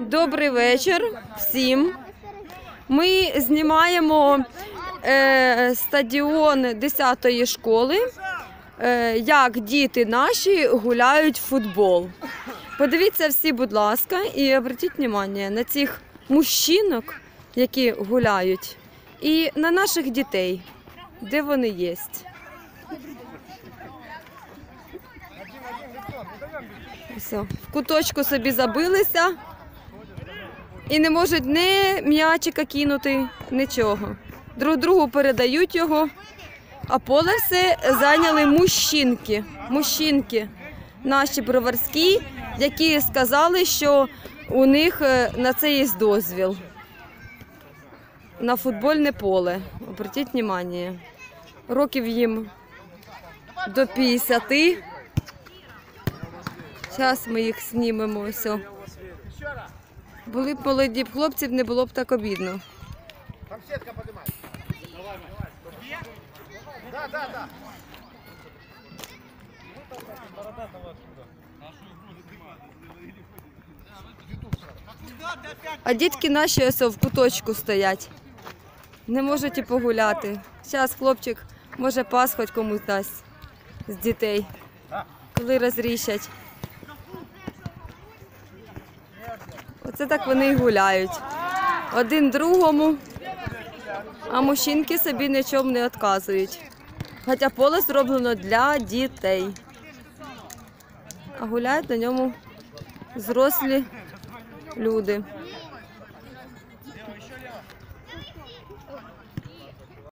Добрий вечір всім. Ми знімаємо е, стадіон 10-ї школи, е, як діти наші гуляють в футбол. Подивіться всі, будь ласка, і обратіть увагу на цих мужчинок, які гуляють, і на наших дітей, де вони є. Все, в куточку собі забилися і не можуть ні м'ячика кинути, нічого. Друг другу передають його, а поле все зайняли мужчинки. Мужчинки наші броварські, які сказали, що у них е, на це є дозвіл. На футбольне поле. Обратіть увагу. Років їм до 50. Зараз ми їх знімемо. Все. Були б молоді б хлопців, не було б так обідно. Там сетка поднимай. Да, да, да. А дітки наші ось в куточку стоять. Не можуть і погуляти. Зараз хлопчик може пас хоч комусь дасть з дітей, коли розріщать, Оце так вони й гуляють. Один другому, а мужчинки собі нічому не відказують. Хоча поле зроблено для дітей. А гуляють на ньому зрослі люди.